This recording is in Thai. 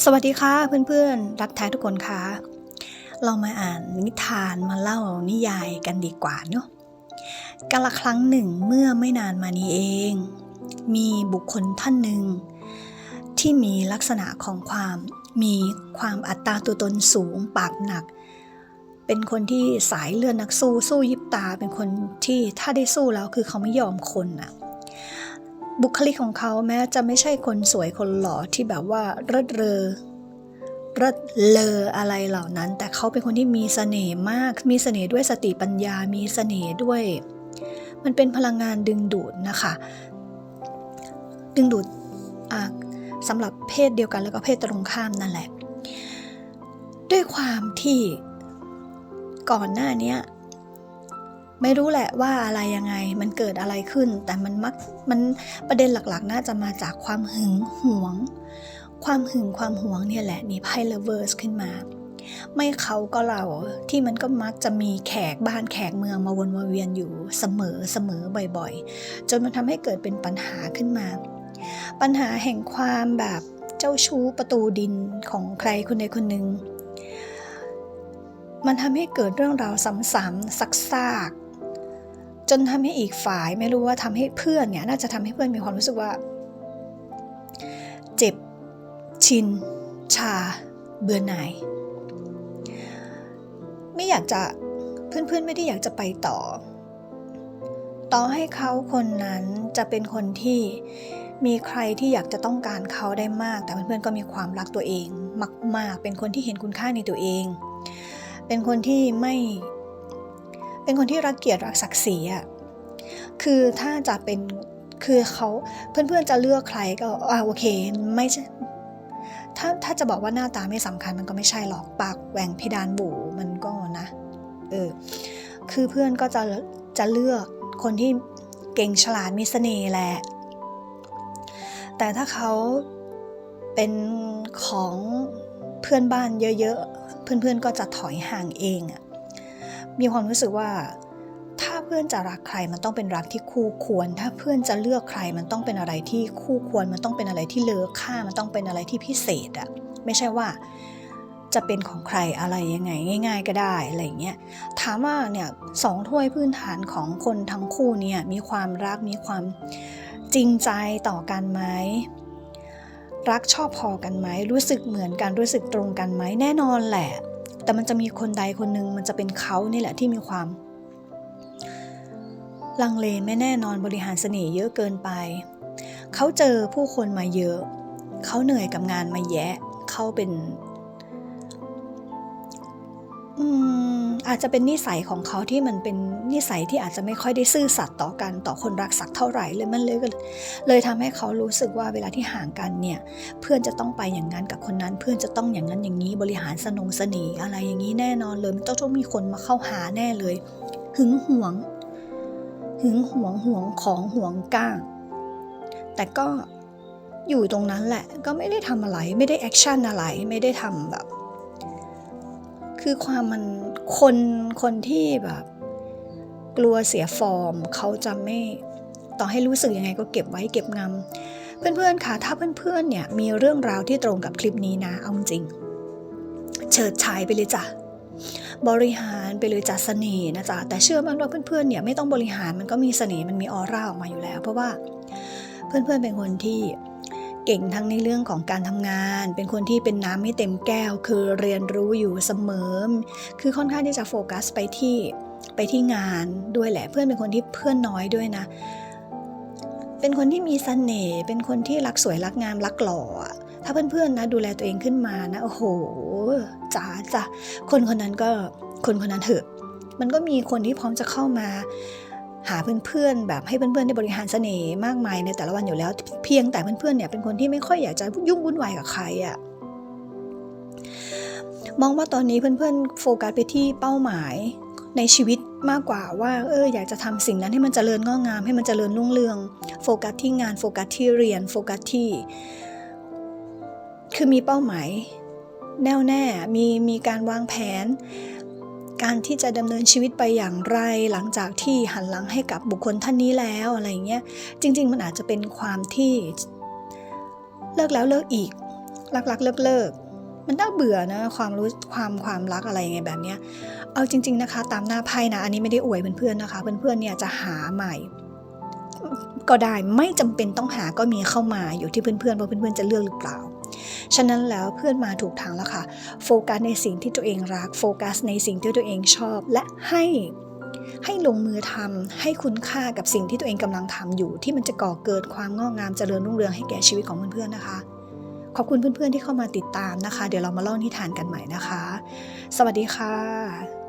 สวัสดีค่ะเพื่อนๆ รักแท้ทุกคนค่ะเรามาอ่านนิทานมาเล่านิยายกันดีกว่าเนาะกาละครั้งหนึ่งเมื่อไม่นานมานี้เอง มีบุคคลท่านหนึ่ง ที่มีลักษณะของความมีความอัตราตัวตนสูงปากหนัก เป็นคนที่สายเลือดนักสู้สู้ยิบตา เป็นคนที่ถ้าได้สู้แล้วคือเขาไม่ยอมคนอะ บุคลิกของเขาแม้จะไม่ใช่คนสวยคนหล่อที่แบบว่าเริดเรอเริดเลออะไรเหล่านั้น แต่เขาเป็นคนที่มีเสน่ห์มาก มีเสน่ห์ด้วยสติปัญญา มีเสน่ห์ด้วย มันเป็นพลังงานดึงดูดนะคะ ดึงดูดสำหรับเพศเดียวกันแล้วก็เพศตรงข้ามนั่นแหละ ด้วยความที่ก่อนหน้านี้ ไม่รู้แหละว่าอะไรยังไงมันเกิดอะไรขึ้น แต่มันมักมันประเด็นหลักๆ น่าจะมาจากความหึงหวง ความหึงความหวงเนี่ยแหละนี่ไพ่เลเวอร์สขึ้นมา ไม่เขาก็เราที่มันก็มักจะมีแขกบ้านแขกเมืองมาวนมาเวียนอยู่เสมอเสมอบ่อยๆ จนมันทำให้เกิดเป็นปัญหาขึ้นมา ปัญหาแห่งความแบบเจ้าชู้ประตูดินของใครคนใดคนหนึ่งมันทำให้เกิดเรื่องราวซ้ำๆซักซาก จนทำให้อีกฝ่ายไม่รู้ว่าทำให้เพื่อนเนี่ยน่าจะทำให้เพื่อนมีความรู้สึกว่า เจ็บชิน ชา เบื่อหน่ายไม่อยากจะเพื่อนๆไม่ได้อยากจะไปต่อ ต่อให้เขาคนนั้นจะเป็นคนที่มีใครที่อยากจะต้องการเขาได้มาก แต่เพื่อนๆก็มีความรักตัวเองมาก ๆ เป็นคนที่เห็นคุณค่าในตัวเอง เป็นคนที่ไม่ เป็นคนที่รักเกียรติรักศักดิ์ศรีอะคือถ้าจะเป็นคือเขาเพื่อนๆจะเลือกใครก็อ่าโอเคไม่ใช่ถ้าถ้าจะบอกว่าหน้าตาไม่สำคัญมันก็ไม่ใช่หรอกปากแหว่งเพดานบูมันก็นะเออคือเพื่อนก็จะจะเลือกคนที่เก่งฉลาดมีเสน่ห์แหละ แต่ถ้าเขาเป็นของเพื่อนบ้านเยอะๆ เพื่อนๆก็จะถอยห่างเองอะ มีความรู้สึกว่า ถ้าเพื่อนจะรักใครมันต้องเป็นรักที่คู่ควร ถ้าเพื่อนจะเลือกใครมันต้องเป็นอะไรที่คู่ควร มันต้องเป็นอะไรที่เลอค่า มันต้องเป็นอะไรที่พิเศษอะไม่ใช่ว่าจะเป็นของใครอะไรยังไงง่าย ๆ ก็ได้อะไรเงี้ยถามว่าเนี่ยสองถ้วยพื้นฐานของคนทั้งคู่เนี่ยมีความรักมีความจริงใจต่อกันไหมรักชอบพอกันไหมรู้สึกเหมือนกันรู้สึกตรงกันไหมแน่นอนแหละ แต่มันจะมีคนใดคนหนึ่งมันจะเป็นเขานี่แหละที่มีความ ลังเลไม่แน่นอนบริหารเสน่ห์เยอะเกินไป เขาเจอผู้คนมาเยอะ เขาเหนื่อยกับงานมาแยะ เขาเป็น อืม อาจจะเป็นนิสัยของเขาที่มันเป็นนิสัยที่อาจจะไม่ค่อยได้ซื่อสัตย์ต่อกันต่อคนรักสักเท่าไหร่เลยมันเลยก็เลยทำให้เขารู้สึกว่าเวลาที่ห่างกันเนี่ยเพื่อนจะต้องไปอย่างนั้นกับคนนั้น เพื่อนจะต้องอย่างนั้นอย่างนี้บริหารสนงสน่ห์อะไรอย่างนี้แน่นอนเลยมันต้องต้องมีคนมาเข้าหาแน่เลย หึงหวง หึงหวงหวงของหวงก้างแต่ก็อยู่ตรงนั้นแหละก็ไม่ได้ทำอะไร ไม่ได้แอคชั่นอะไรไม่ได้ทำแบบ คือความมันคนคนที่แบบ กลัวเสียฟอร์มเขาจะไม่ต่อให้รู้สึกยังไงก็เก็บไว้เก็บงำเพื่อนๆค่ะ ถ้าเพื่อนๆเนี่ยมีเรื่องราวที่ตรงกับคลิปนี้นะเอาจริง เฉิดฉายไปเลยจ้ะบริหารไปเลยจัดเสน่ห์นะจ๊ะแต่เชื่อมั่นว่าเพื่อนๆเนี่ยไม่ต้องบริหารมันก็มีเสน่ห์มันมีออร่าออกมาอยู่แล้ว เพราะว่าเพื่อนๆเป็นคนที่ เก่งทั้งในเรื่องของการทำงาน เป็นคนที่เป็นน้ำไม่เต็มแก้ว คือเรียนรู้อยู่เสมอ คือค่อนข้างที่จะโฟกัสไปที่ไปที่งานด้วยแหละ เพื่อนเป็นคนที่เพื่อนน้อยด้วยนะ เป็นคนที่มีเสน่ห์ เป็นคนที่รักสวยรักงามรักหล่อ ถ้าเพื่อนๆนะดูแลตัวเองขึ้นมานะ โอ้โหจ๋าจ้ะคนคนนั้นก็คนคนนั้นเถอะ มันก็มีคนที่พร้อมจะเข้ามา หาเพื่อนๆแบบให้เพื่อนๆได้บริหารเสน่ห์มากมายในแต่ละวันอยู่แล้ว เพียงแต่เพื่อนๆเนี่ยเป็นคนที่ไม่ค่อยอยากจะยุ่งวุ่นวายกับใครอะมองว่าตอนนี้เพื่อนๆ โฟกัสไปที่เป้าหมายในชีวิตมากกว่าว่าเอออยากจะทำสิ่งนั้นให้มันเจริญงอกงาม ให้มันเจริญรุ่งเรือง โฟกัสที่งานโฟกัสที่เรียนโฟกัสที่ คือมีเป้าหมาย แน่วแน่มีมีการวางแผน การที่จะดำเนินชีวิตไปอย่างไร หลังจากที่หันหลังให้กับบุคคลท่านนี้แล้วอะไรเงี้ยจริง ๆ มันอาจจะเป็นความที่เลิกแล้วเลิกอีกรักๆเลิกๆมันน่าเบื่อนะความรู้ความความรักอะไรไงแบบเนี้ยเอาจริง ๆนะคะ ตามหน้าไพ่นะอันนี้ไม่ได้อวยเพื่อนๆนะคะ เพื่อนๆเนี่ยจะหาใหม่ ก็ได้ไม่จำเป็นต้องหาก็มีเข้ามาอยู่ที่เพื่อนๆว่าเพื่อนๆจะเลือกหรือเปล่า ฉะนั้นแล้วเพื่อนมาถูกทางแล้วค่ะ โฟกัสในสิ่งที่ตัวเองรัก โฟกัสในสิ่งที่ตัวเองชอบ และให้ให้ลงมือทำให้คุณค่ากับสิ่งที่ตัวเองกำลังทำอยู่ ที่มันจะก่อเกิดความงอกงามเจริญรุ่งเรืองให้แก่ชีวิตของเพื่อนๆนะคะ ขอบคุณเพื่อนๆที่เข้ามาติดตามนะคะ เดี๋ยวเรามาเล่านิทานกันใหม่นะคะ สวัสดีค่ะ